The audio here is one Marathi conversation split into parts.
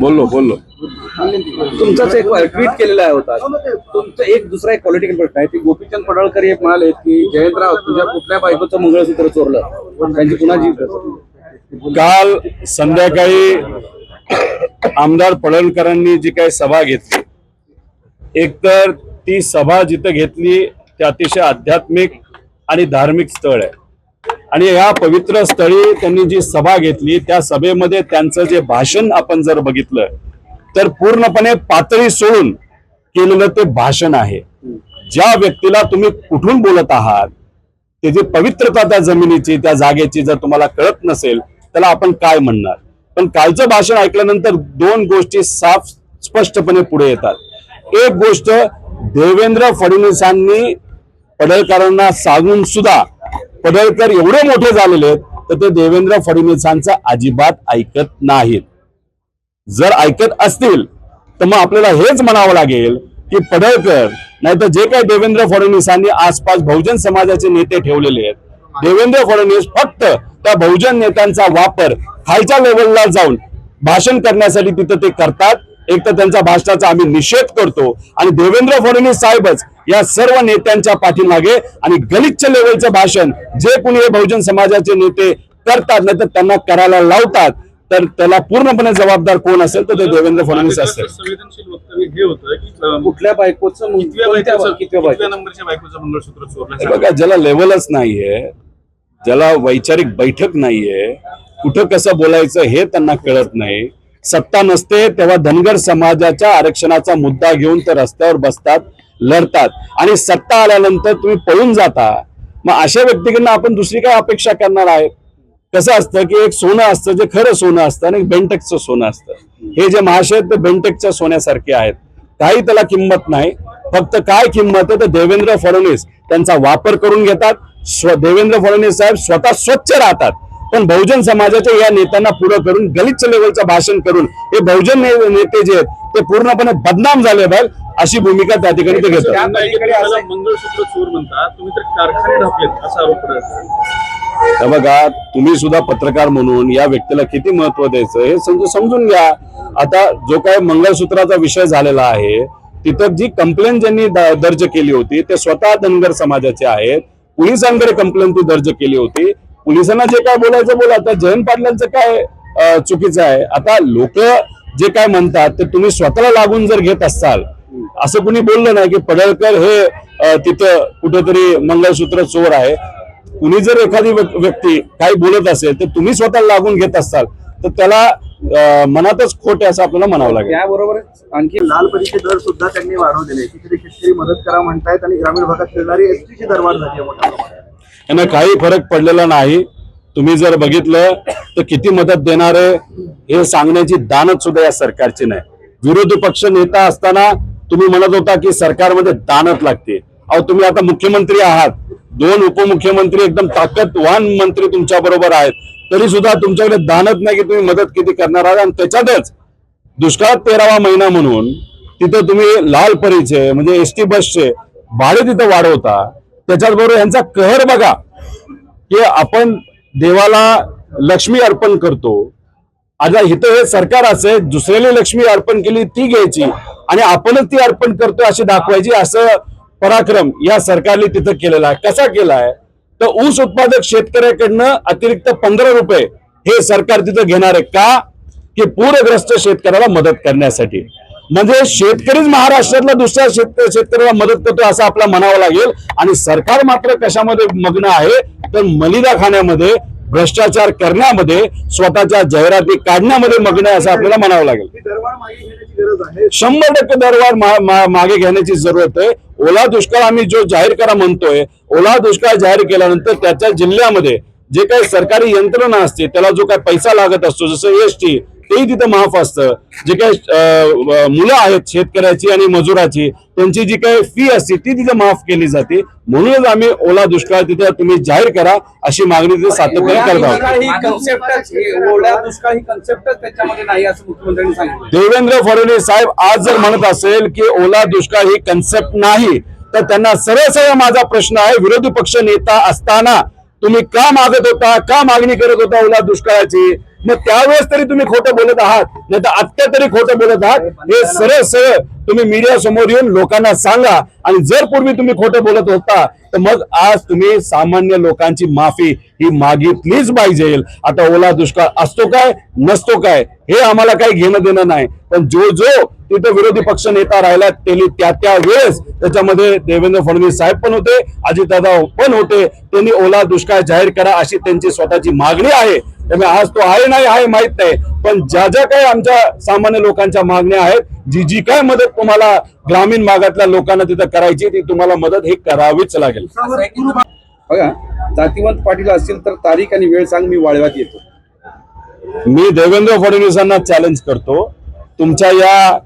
बोललो बोललो. तुमचाच एक ट्विट केलेला आहे होता. तुमचं एक दुसरा एक पॉलिटिकल प्रश्न आहे. ते गोपीचंद पडळकर एक म्हणाले की जयंतराव तुझ्या कुठल्या बायकोचं मंगळसूत्र चोरलं? त्यांची कुणाची काल संध्याकाळी आमदार पडळकरांनी जी काही सभा घेतली एकतर ती सभा जिथं घेतली ते अतिशय आध्यात्मिक आणि धार्मिक स्थळ आहे. आणि या पवित्र स्थळी त्यांनी जी सभा घेतली त्या सभेमध्ये त्यांचं जे भाषण आपण जर बघितलं तर पूर्णपणे पातळी सोडून केलेलं ते भाषण आहे. ज्या व्यक्तीला तुम्ही कुठून बोलत आहात त्याची पवित्रता त्या जमिनीची त्या जागेची जर तुम्हाला कळत नसेल त्याला आपण काय म्हणणार? पण कालचं भाषण ऐकल्यानंतर दोन गोष्टी साफ स्पष्टपणे पुढे येतात. एक गोष्ट देवेंद्र फडणवीसांनी पडळकरांना सांगून सुद्धा पडळकर एवढे मोठे झालेले आहेत तर ते देवेंद्र फडणवीसांचं अजिबात ऐकत नाहीत. जर ऐकत असतील तर मग आपल्याला हेच म्हणावं लागेल की पडळकर नाहीतर जे काही देवेंद्र फडणवीसांनी आसपास बहुजन समाजाचे नेते ठेवलेले आहेत देवेंद्र फडणवीस फक्त त्या बहुजन नेत्यांचा वापर खालच्या लेवलला जाऊन भाषण करण्यासाठी तिथं ते करतात. एक तर त्यांच्या भाषणाचा आम्ही निषेध करतो. आणि देवेंद्र फडणवीस साहेबच या सर्व नेत्यांच्या पाठीमागे आणि गलिच्छ लेवलचं भाषण जे कोणी हे बहुजन समाजाचे नेते करतात नाही तर त्यांना करायला लावतात तर त्याला पूर्णपणे जबाबदार कोण असेल तर ते देवेंद्र फडणवीस असेल. संवेदनशील वक्तव्य हे होतं की अं, कुठल्या बायकोचं नंबरच्या मंगळसूत्र हे चोरलं बघा ज्याला लेवलच नाहीये ज्याला वैचारिक बैठक नाहीये कुठं कसं बोलायचं हे त्यांना कळत नाही. सत्ता नसते तेव्हा धनगर समाजाच्या आरक्षणाचा मुद्दा घेऊन ते रस्त्यावर बसतात. लढतात. आणि सत्ता आल्यानंतर तुम्ही पळून जाता. मग अशा व्यक्तीकडनं आपण दुसरी काय अपेक्षा करणार आहे? कसं असतं की एक सोनं असतं जे खरं सोनं असतं आणि एक बेंटेक्सचं सोनं असतं. हे जे महाशय आहेत ते बेंटेक्सच्या सोन्यासारखे आहेत. काही त्याला किंमत नाही. फक्त काय किंमत आहे? तर देवेंद्र फडणवीस. त्यांचा वापर करून घेतात. स्व देवेंद्र फडणवीस साहेब स्वतः स्वच्छ राहतात. पण बहुजन समाजाच्या या नेत्यांना पुढं करून गलिच्छ लेवलचं भाषण करून हे बहुजन ने- नेते जे आहेत ते पूर्णपणे बदनाम झाले बघ अशी भूमिका त्या ठिकाणी ते घेतात. मंगळसूत्र चोर म्हणतात तुम्ही तर कारखाने ढापलेत असा आरोप करत तर बघा तुम्ही सुद्धा पत्रकार म्हणून या व्यक्तीला किती महत्त्व द्यायचं हे समजून समजून घ्या. आता जो काय मंगळसूत्राचा विषय झालेला आहे तिथं जी कंप्लेंट ज्यांनी दर्ज केली होती ते स्वतः धनगर समाजाचे आहेत. पोलिसांकडे कंप्लेंट ती दर्ज केली होती. पोलिसांना जे काय बोलायचं बोला आता जयंत पाटलांचं काय चुकीचं आहे. आता लोक जे काय म्हणतात ते तुम्ही स्वतःला लागून जर घेत असाल असं कुणी बोललं नाही की पडळकर हे तिथं कुठेतरी मंगळसूत्र चोर आहे. कुणी जर एखादी व्यक्ती काही बोलत असेल तर तुम्ही स्वतःला लागून घेत असाल तर त्याला मनातच खोट आहे असं आपल्याला म्हणावं लागेल. त्याबरोबर आणखी लाल परीचे दर सुद्धा त्यांनी वाढवलेले शेतकरी मदत करा म्हणतायत आणि ग्रामीण भागात फिरणारी एसटीची दरवाढ झाली आहे मोठ्या प्रमाणात. यांना काही फरक पडलेला नाही. तुम्ही जर बघितलं तर किती मदत देणार आहे हे सांगण्याची दानत सुद्धा या सरकारची नाही. विरोधी पक्ष नेता असताना तुम्ही म्हणत होता की सरकारमध्ये दानत लागते. अहो तुम्ही आता मुख्यमंत्री आहात. दोन उपमुख्यमंत्री एकदम ताकदवान मंत्री तुमच्या बरोबर आहेत. तरी सुद्धा तुमच्याकडे दानत नाही की तुम्ही मदत किती करणार आहात. आणि त्याच्यातच दुष्काळात तेरावा महिना म्हणून तिथं तुम्ही लाल परीचे म्हणजे एस टी बसचे भाडे तिथं वाढवता. त्याच्याचबरोबर यांचा कहर बघा की आपण देवाला लक्ष्मी अर्पण करतो. आता इथं हे सरकार असे दुसऱ्याने लक्ष्मी अर्पण केली ती घ्यायची आणि आपणच ती अर्पण करतो अशी दाखवायची असं पराक्रम या सरकारने तिथं केलेला आहे. कसा केला आहे? तर ऊस उत्पादक शेतकऱ्याकडनं अतिरिक्त पंधरा रुपये हे सरकार तिथं घेणार आहे. का? की पूरग्रस्त शेतकऱ्याला मदत करण्यासाठी. म्हणजे शेतकरीच महाराष्ट्रातला दुसऱ्या शेत शेतकऱ्याला मदत करतो असं आपला म्हणावं लागेल. आणि सरकार मात्र कशामध्ये मग्न आहे तर मलिदा खाण्यामध्ये भ्रष्टाचार करण्यामध्ये स्वतःच्या जाहिराती काढण्यामध्ये मग्न आहे असं आपल्याला म्हणावं लागेल. शंभर टक्के दरवाढ मा- मा- मागे घेण्याची जरूरत आहे. ओला दुष्काळ आम्ही जो जाहीर करा म्हणतोय ओला दुष्काळ जाहीर केल्यानंतर त्याच्या जिल्ह्यामध्ये जे काही सरकारी यंत्रणा असते त्याला जो काही पैसा लागत असतो जसं एस टी तेही तिथं माफ असतं. जे काही मुलं आहेत शेतकऱ्याची आणि मजुराची त्यांची जी काही फी असते ती तिथं माफ केली जाते. म्हणूनच आम्ही ओला दुष्काळ तिथं तुम्ही जाहीर करा अशी मागणी तिथे सातत्याने करत आहोत. कन्सेप्टच ओल्या दुष्काळ कन्सेप्टच त्याच्यामध्ये नाही असं मुख्यमंत्र्यांनी सांगितलं. देवेंद्र फडणवीस साहेब आज जर म्हणत असेल की ओला दुष्काळ ही कन्सेप्ट नाही तर त्यांना सरळ सरळ माझा प्रश्न आहे. विरोधी पक्ष नेता असताना तुम्ही का मागत होता का मागणी करत होता ओला दुष्काळाची? मग त्यावेळेस तरी तुम्ही खोटं बोलत आहात नाही तर आत्ता तरी खोटं बोलत आहात. हे सरळ सरळ तुम्ही मीडिया समोर येऊन लोकांना सांगा आणि जर पूर्वी तुम्ही खोटं बोलत होता तर मग आज तुम्ही सामान्य लोकांची माफी ही मागितलीच पाहिजे. आता ओला दुष्काळ असतो काय नसतो काय हे आम्हाला काही घेणं देणं नाही. पण जो जो तिथं विरोधी पक्ष नेता राहिला त्यांनी त्या त्या वेळेस त्याच्यामध्ये देवेंद्र फडणवीस साहेब पण होते अजितदादा पण होते त्यांनी ओला दुष्काळ जाहीर करा अशी त्यांची स्वतःची मागणी आहे. त्यामुळे आज तो आहे नाही आहे माहीत नाही. पण ज्या ज्या काही आमच्या सामान्य लोकांच्या मागण्या आहेत जी जी काय मदत तुम्हाला ग्रामीण भागातल्या लोकांना तिथं करायची ती तुम्हाला मदत ही करावीच लागेल. बघा जातीवंत पाटील असतील तर तारीख आणि वेळ सांग मी वाळव्यात येतो. मी देवेंद्र फडणवीसांना चॅलेंज करतो. तुमच्या या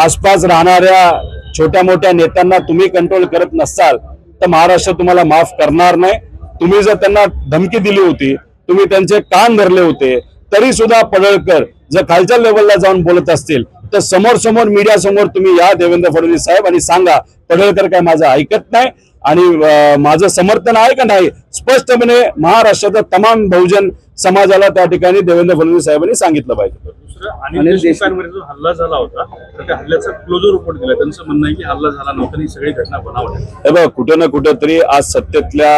आसपास राहणाऱ्या छोट्या मोठ्या नेत्यांना तुम्ही कंट्रोल करत नसाल तर महाराष्ट्र तुम्हाला माफ करणार नाही. तुम्ही जर त्यांना धमकी दिली होती तुम्ही त्यांचे कान धरले होते तरी सुद्धा पडळकर जर खालच्या लेवलला जाऊन बोलत असतील तर समोर समोर मीडिया समोर तुम्ही या देवेंद्र फडणवीस साहेब आणि सांगा पडळकर काय माझं ऐकत नाही आणि माझं समर्थन आहे का नाही? स्पष्टपणे महाराष्ट्राचा तमाम बहुजन समाजाला त्या ठिकाणी देवेंद्र फडणवीस साहेबांनी सांगितलं पाहिजे. अनिल देशमुखांवर जो हल्ला झाला होता तर त्या हल्ल्याचा क्लोजर रिपोर्ट दिला. त्यांचं म्हणणं आहे की हल्ला झाला नव्हता आणि ही सगळी घटना बनावट आहे. हे बघ कुठं ना कुठं तरी आज सत्तेतल्या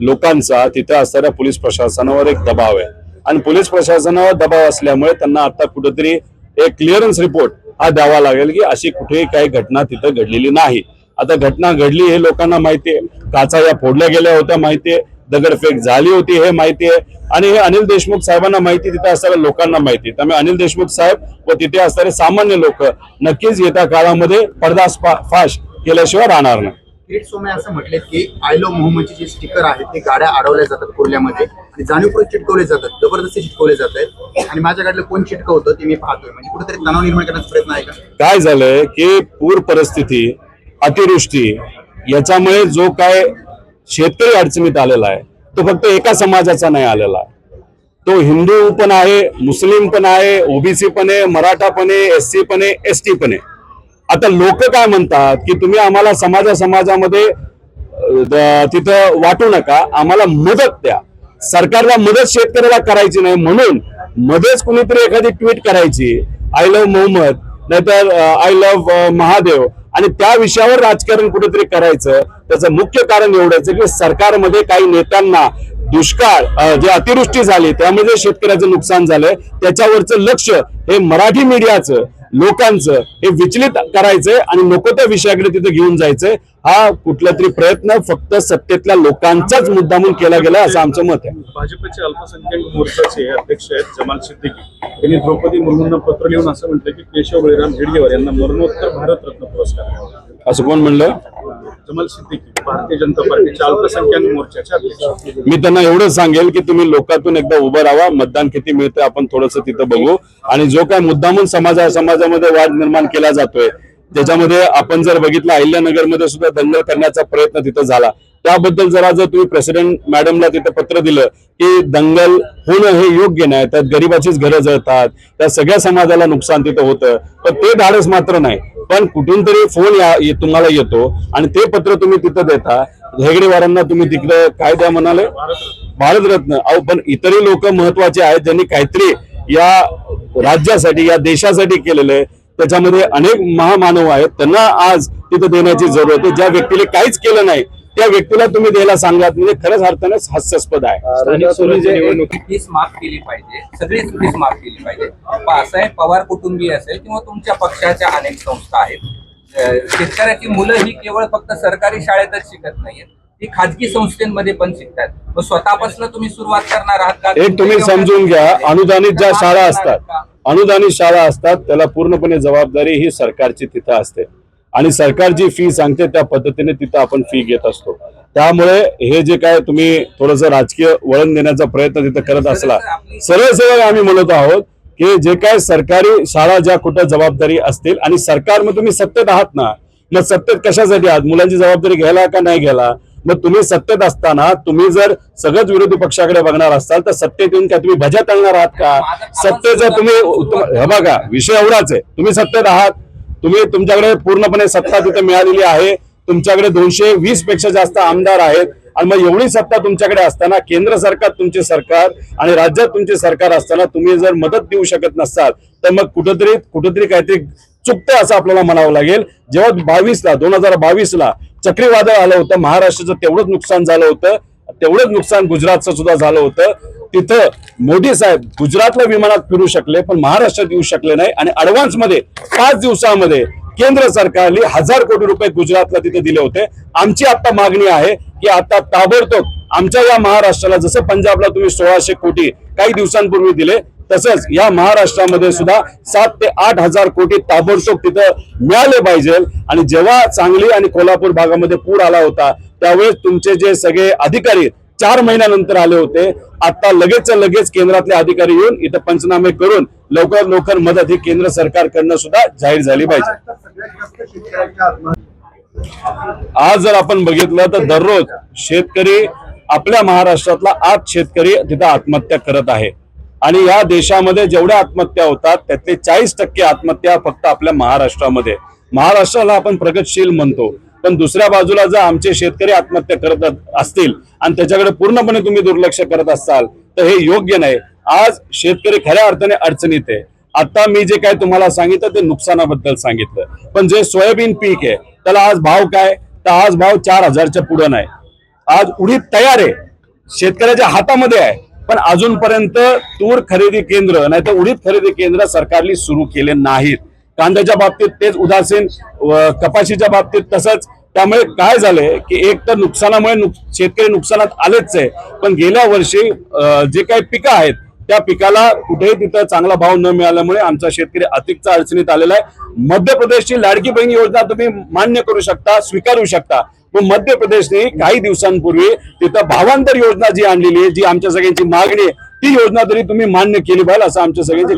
लोकांचा तिथे असणाऱ्या पोलीस प्रशासनावर एक दबाव आहे. आणि पोलीस प्रशासनावर दबाव असल्यामुळे त्यांना आता कुठेतरी एक क्लिअरन्स रिपोर्ट हा द्यावा लागेल की अशी कुठेही काही घटना तिथं घडलेली नाही. आता घटना घडली हे लोकांना माहितीये काचा या फोडल्या गेल्या होत्या माहितीये दगडफेक झाली होती हे माहितीये आणि हे अनिल देशमुख साहेबांना माहिती तिथे असणाऱ्या लोकांना माहिती त्यामुळे अनिल देशमुख साहेब व तिथे असणारे सामान्य लोक नक्कीच येत्या काळामध्ये पडदास फाश केल्याशिवाय राहणार नाही. किरीट सोमे असं म्हटले की आय लो मोहम्मदचे जे स्टिकर आहेत ते गाड्या अडवल्या जातात कुर्ल्यामध्ये आणि जाणीवपूर्वक चिटकवले जातात जबरदस्ती चिटकवले जात आहेत आणि माझ्याकडलं कोण चिटकवतं ते मी पाहतोय. म्हणजे कुठेतरी तणाव निर्माण करण्याचा प्रयत्न आहे का? काय झालंय की पूर परिस्थिती अतिवृष्टी याच्यामुळे जो काय शेतकरी अडचणीत आलेला आहे तो फक्त एका समाजाचा नाही आलेला. आहे तो हिंदू पण आहे मुस्लिम पण आहे ओबीसी पण आहे मराठा पण आहे एस सी पण आहे एस टी पण आहे. आता लोक काय म्हणतात की तुम्ही आम्हाला समाजा समाजामध्ये तिथं वाटू नका आम्हाला मदत द्या. सरकारला मदत शेतकऱ्याला करायची नाही म्हणून मध्येच कुणीतरी एखादी ट्विट करायची आय लव्ह मोहम्मद नाहीतर आय लव्ह महादेव. आणि त्या विषयावर राजकारण कुठेतरी करायचं त्याचं मुख्य कारण एवढंच की सरकारमध्ये काही नेत्यांना दुष्काळ जे अतिवृष्टी झाली त्यामध्ये शेतकऱ्याचं नुकसान झालंय त्याच्यावरचं लक्ष हे मराठी मीडियाचं. लोकांचं हे विचलित करायचंय आणि नको त्या विषयाकडे तिथे घेऊन जायचंय. हा कुठला तरी प्रयत्न फक्त सत्तेतल्या लोकांचाच मुद्दामून केला गेला असं आमचं मत आहे. भाजपचे अल्पसंख्याक मोर्चाचे अध्यक्ष आहेत जमाल सिद्दीकी. त्यांनी द्रौपदी मुर्मूंना पत्र लिहून असं म्हटलं की केशव बळीराम झेडगेवर यांना मरणोत्तर भारतरत्न पुरस्कार. असं कोण म्हणलं? जमल सिद्दीकी भारतीय जनता पार्टीच्या अल्पसंख्याक मोर्चाचे अध्यक्ष. मी त्यांना एवढं सांगेल की तुम्ही लोकातून एकदा उभं राहा मतदान किती मिळतं आपण थोडस तिथं बघू. आणि जो काय मुद्दामून समाजा समाजामध्ये वाद निर्माण केला जातोय त्याच्यामध्ये आपण जर बघितलं अहिल्यानगरमध्ये सुद्धा दंगल करण्याचा प्रयत्न तिथं झाला. त्याबद्दल जरा जर तुम्ही प्रेसिडेंट मॅडमला तिथं पत्र दिलं की दंगल होणं हे योग्य नाही त्यात गरिबाचीच घरं जळतात त्या सगळ्या समाजाला नुकसान तिथं होतं पण ते धाडस मात्र नाही. पण कुठून तरी फोन या तुम्हाला येतो आणि ते पत्र तुम्ही तिथं देता. हेगडेवारांना तुम्ही तिकडे काय द्या म्हणाले? भारतरत्न अहो पण इतरही लोक महत्त्वाचे आहेत ज्यांनी काहीतरी या राज्यासाठी या देशासाठी केलेलं आहे. त्याच्यामध्ये अनेक महामानव आहेत. त्यांना आज तिथं देण्याची जरूरत आहे ज्या व्यक्तीने काहीच केलं नाही त्या व्यक्तीला तुम्ही द्यायला सांगत म्हणजे खरंच अर्थाने हास्यास्पद आहे. फीस माफ केली पाहिजे. सगळीच फीस माफ केली पाहिजे. पण असं आहे पवार कुटुंबीय असेल किंवा तुमच्या पक्षाच्या अनेक संस्था आहेत. शेतकऱ्याची मुलं ही केवळ फक्त सरकारी शाळेतच शिकत नाहीयेत. ती खाजगी संस्थेमध्ये पण शिकतात. मग स्वतःपासून तुम्ही सुरुवात करणार आहात का? एक तुम्ही समजून घ्या अनुदानित ज्या शाळा असतात अनुदानित शाळा असतात त्याला पूर्णपणे जबाबदारी ही सरकारची तिथं असते. आणि सरकार जी फी सांगते त्या पद्धतीने तिथं आपण फी घेत असतो. त्यामुळे हे जे काय तुम्ही थोडस राजकीय वळण देण्याचा प्रयत्न तिथं करत असला सरळ सरळ आम्ही म्हणत आहोत की जे काय सरकारी शाळा ज्या कुठं जबाबदारी असतील आणि सरकार मग तुम्ही सत्तेत आहात ना मग सत्तेत कशासाठी आहात? मुलांची जबाबदारी घ्यायला का नाही घ्यायला? मग तुम्ही सत्तेत असताना तुम्ही जर सगळंच विरोधी पक्षाकडे बघणार असाल तर सत्तेत येऊन काय तुम्ही भजा टाळणार आहात का? सत्तेचं तुम्ही तुम- हे बघा विषय एवढाच आहे. तुम्ही सत्तेत आहात तुम्ही तुमच्याकडे पूर्णपणे सत्ता तिथे मिळालेली आहे. तुमच्याकडे दोनशे वीसपेक्षा जास्त आमदार आहेत. आणि मग एवढी सत्ता तुमच्याकडे असताना केंद्र सरकार तुमचे सरकार आणि राज्यात तुमचे सरकार असताना तुम्ही जर मदत देऊ शकत नसाल तर मग कुठंतरी कुठंतरी काहीतरी चुकतं असं आपल्याला म्हणावं लागेल. जेव्हा बावीसला दोन हजार बावीसला चक्रीवादळ आलं होतं महाराष्ट्राचं तेवढंच नुकसान झालं होतं तेवढंच नुकसान गुजरातचं सुद्धा झालं होतं. तिथं मोदी साहेब गुजरातला विमानात फिरू शकले पण महाराष्ट्रात येऊ शकले नाही. आणि ऍडव्हान्समध्ये पाच दिवसामध्ये केंद्र सरकारने हजार कोटी रुपये गुजरातला तिथे दिले होते. आमची आता मागणी आहे की आता ताबडतोब आमच्या या महाराष्ट्राला जसं पंजाबला तुम्ही सोळाशे कोटी काही दिवसांपूर्वी दिले तसंच या महाराष्ट्रामध्ये सुद्धा सात ते आठ हजार कोटी ताबडतोब तिथं मिळाले पाहिजे. आणि जेव्हा सांगली आणि कोल्हापूर भागामध्ये पूर आला होता त्यावेळेस तुमचे जे सगळे अधिकारी चार महिन्यानंतर आले होते. आता लगेच लगेच केंद्रातले अधिकारी येऊन इथं पंचनामे करून लवकर लवकर मदत ही केंद्र सरकारकडनं सुद्धा जाहीर झाली पाहिजे. आज जर आपण बघितलं तर दररोज शेतकरी आपल्या महाराष्ट्रातला आठ शेतकरी तिथं आत्महत्या करत आहे. आणि या देशामध्ये जेवढ्या आत्महत्या होतात त्यातले चाळीस टक्के आत्महत्या फक्त आपल्या महाराष्ट्रामध्ये. महाराष्ट्राला आपण प्रगतशील म्हणतो. पण दुसऱ्या बाजूला जर आमचे शेतकरी आत्महत्या करत असतील आणि त्याच्याकडे पूर्णपणे तुम्ही दुर्लक्ष करत असाल तर हे योग्य नाही. आज शेतकरी खऱ्या अर्थाने अडचणीत आहे. आता मी जे काय तुम्हाला सांगितलं ते नुकसानाबद्दल सांगितलं. पण जे सोयाबीन पीक आहे त्याला आज भाव काय? तर आज भाव चार हजारच्या पुढं नाही. आज उडीद तयार आहे. शेतकऱ्याच्या हातामध्ये आहे. पण अजूनपर्यंत तूर खरेदी केंद्र नाही तर उडीद खरेदी केंद्र सरकारने सुरू केले नाहीत. कांद्याच्या बाबतीत तेच उदासीन कपाशीच्या बाबतीत तसंच. त्यामुळे काय झालंय की एक तर नुकसानामुळे नुक- शेतकरी नुकसानात आलेच आहे. पण गेल्या वर्षी जे काही पिकं आहेत त्या पिकाला कुठेही तिथं चांगला भाव न मिळाल्यामुळे आमचा शेतकरी अधिकचा अडचणीत आलेला आहे. मध्य प्रदेशची लाडकी बहीण योजना तुम्ही मान्य करू शकता स्वीकारू शकता. पण मध्य प्रदेशने काही दिवसांपूर्वी तिथं भावांतर योजना जी आणलेली आहे जी आमच्या सगळ्यांची मागणी आहे ती योजना तरी तुम्ही मान्य केली पाहिजे असं आमच्या सगळ्यांची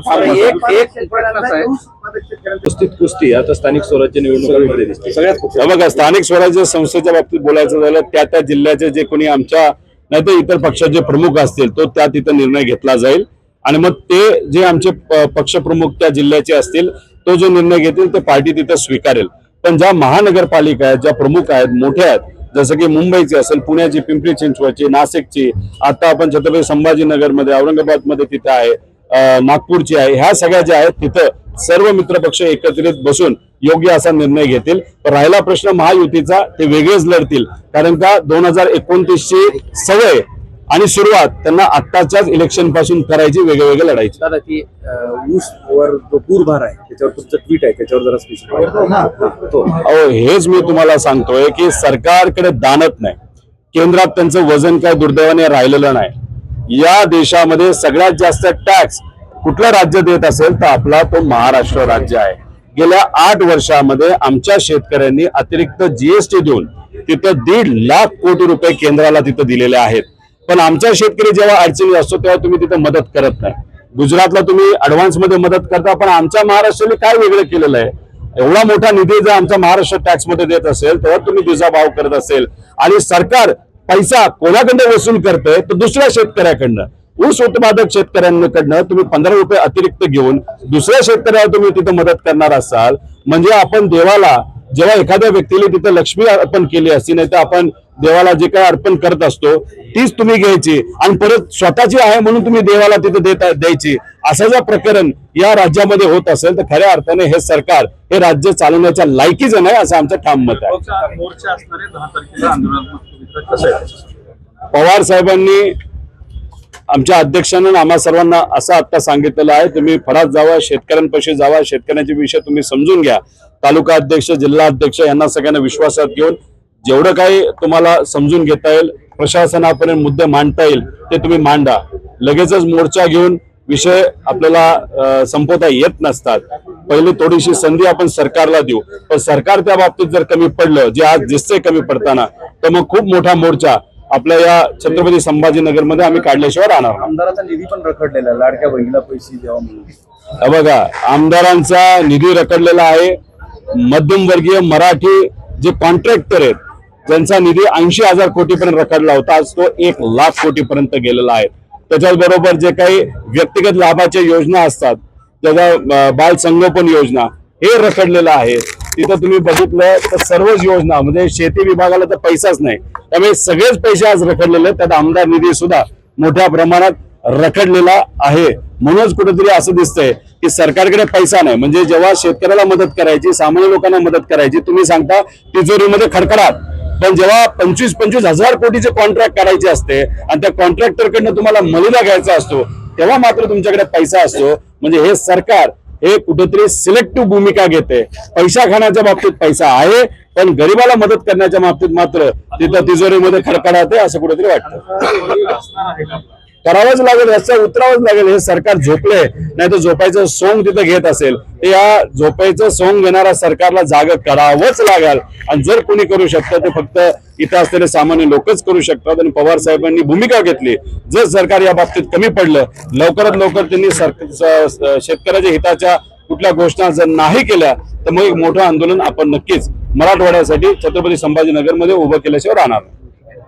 कुस्तीत कुस्ती आता स्थानिक स्वराज्य निवडणुकांमध्ये दिसते. सगळ्यात खूप हे बघा स्थानिक स्वराज्य संस्थेच्या बाबतीत बोलायचं झालं त्या त्या जिल्ह्याचे जे कोणी आमच्या नाही तर इतर पक्षाचे प्रमुख असतील तो त्या तिथं निर्णय घेतला जाईल. आणि मग ते जे आमचे पक्षप्रमुख त्या जिल्ह्याचे असतील तो जो निर्णय घेतील ते पार्टी तिथं स्वीकारेल. पण ज्या महानगरपालिका आहेत ज्या प्रमुख आहेत मोठ्या आहेत जसं की मुंबईची असेल पुण्याची पिंपरी चिंचवडची नाशिकची आता आपण छत्रपती संभाजीनगरमध्ये औरंगाबादमध्ये तिथे आहे नागपूरची आहे ह्या सगळ्या ज्या आहेत तिथं सर्व मित्रपक्ष एकत्रित बसून योग्य असा निर्णय घेतील. राहिला प्रश्न महायुतीचा ते वेगळेच लढतील. कारण का दोन हजार एकोणतीसची सवय आणि सुरुवात त्यांना आत्ताच्याच इलेक्शनपासून करायची वेगळे वेगळे लढायची दादा की ऊस वर जो पूरभार आहे त्याच्यावर तुमचं ट्विट आहे त्याच्यावर जरा स्पेशल तो अहो हेच मी तुम्हाला सांगतोय की सरकारकडे दानत नाही. केंद्रात त्यांचं वजन काय दुर्दैवाने राहिलेलं नाही. या देशामध्ये सगळ्यात जास्त टॅक्स कुठलं राज्य देत असेल तर आपला तो महाराष्ट्र राज्य आहे. गेल्या आठ वर्षामध्ये आमच्या शेतकऱ्यांनी अतिरिक्त जीएसटी देऊन तिथं दीड लाख कोटी रुपये केंद्राला तिथं दिलेले आहेत. पण आमचा शेतकरी जेव्हा अडचणी असतो तेव्हा तुम्ही तिथं मदत करत नाही. गुजरातला तुम्ही ऍडव्हान्समध्ये मदत करता पण आमच्या महाराष्ट्राने काय वेगळं केलेलं आहे? एवढा मोठा निधी जर आमचा महाराष्ट्र टॅक्समध्ये देत असेल तेव्हा तुम्ही दुजाभाव भाव करत असेल. आणि सरकार पैसा कोणाकडनं वसूल करतंय तर दुसऱ्या शेतकऱ्याकडनं. ऊस उत्पादक शेतकऱ्यांकडनं तुम्ही पंधरा रुपये अतिरिक्त घेऊन दुसऱ्या शेतकऱ्याला तुम्ही तिथं मदत करणार असाल. म्हणजे आपण देवाला जेव्हा एखाद्या व्यक्तीने तिथं लक्ष्मी अर्पण केली असती नाही तर आपण देवाला जे काय अर्पण करत असतो तीच तुम्ही घ्यायची आणि परत स्वतःची आहे म्हणून तुम्ही देवाला तिथं देता द्यायची. असं जर प्रकरण या राज्यामध्ये होत असेल तर खऱ्या अर्थाने हे सरकार हे राज्य चालवण्याच्या लायकीचं नाही असं आमचं ठाम मत आहे. पवार साहेबांनी आमच्या अध्यक्षांना आम्हा सर्वांना असं आता सांगितलेलं आहे तुम्ही फडात जावा शेतकऱ्यांपाशी जावा शेतकऱ्यांचे विषय तुम्ही समजून घ्या. तालुका अध्यक्ष जिल्हा अध्यक्ष यांना सगळ्यांना विश्वासात घेऊन जेवढं काही तुम्हाला समजून घेता येईल प्रशासनापर्यंत मुद्दे मांडता येईल ते तुम्ही मांडा लगेचच मोर्चा घेऊन विषय आपल्याला संपवता येत नसतात पहिले थोडीशी संधी आपण सरकारला देऊ पण सरकार त्या बाबतीत जर कमी पडलं जे आज दिसतंय कमी पडताना तर मग खूप मोठा मोर्चा आपल्या या छत्रपती संभाजीनगरमध्ये आम्ही काढल्याशिवाय राहणार. आमदाराचा निधी पण रखडलेला. लाडक्या बहिणीला पैसे द्यावा म्हणून बघा आमदारांचा निधी रखडलेला आहे मध्यमवर्गीय मराठी जे कॉन्ट्रॅक्टर आहेत ज्यांचा निधी ऐंशी हजार कोटीपर्यंत रखडला होता. आज तो एक लाख कोटीपर्यंत गेलेला आहे. त्याच्याबरोबर जे काही व्यक्तिगत लाभाच्या योजना असतात त्याचा बाल संगोपन योजना हे रखडलेलं आहे. तिथं तुम्ही बघितलं तर सर्वच योजना म्हणजे शेती विभागाला तर पैसाच नाही. त्यामुळे सगळेच पैसे आज रखडलेले आहेत. त्यात आमदार निधी सुद्धा मोठ्या प्रमाणात रखडलेला आहे. म्हणूनच कुठेतरी असं दिसतंय की सरकारकडे पैसा नाही. म्हणजे जेव्हा शेतकऱ्याला मदत करायची सामान्य लोकांना मदत करायची तुम्ही सांगता तिजोरीमध्ये खडखडाट. पण जेव्हा पंचवीस पंचवीस हजार कोटीचे कॉन्ट्रॅक्ट करायचे असते आणि त्या कॉन्ट्रॅक्टरकडनं तुम्हाला मलिदा घ्यायचा असतो तेव्हा मात्र तुमच्याकडे पैसा असतो. म्हणजे हे सरकार हे कुठेतरी सिलेक्टिव्ह भूमिका घेते. पैसा खाण्याच्या बाबतीत पैसा आहे पण गरीबाला मदत करण्याच्या बाबतीत मात्र तिथं तिजोरीमध्ये खडखडाते असं कुठेतरी वाटतं. करावंच लागेल रस्त्यावर उतरावंच लागेल हे सरकार झोपलंय. नाही तर झोपायचं सोंग तिथं घेत असेल तर या झोपायचं सोंग घेणाऱ्या सरकारला जाग करावंच लागेल. आणि जर कोणी करू शकतं ते फक्त इथं असलेले सामान्य लोकच करू शकतात. आणि पवार साहेबांनी भूमिका घेतली. जर सरकार या बाबतीत कमी पडलं लवकरात लवकर त्यांनी सरकार शेतकऱ्याच्या हिताच्या कुठल्या घोषणा जर नाही केल्या तर मग एक मोठं आंदोलन आपण नक्कीच मराठवाड्यासाठी छत्रपती संभाजीनगरमध्ये उभं केल्याशिवाय राहणार.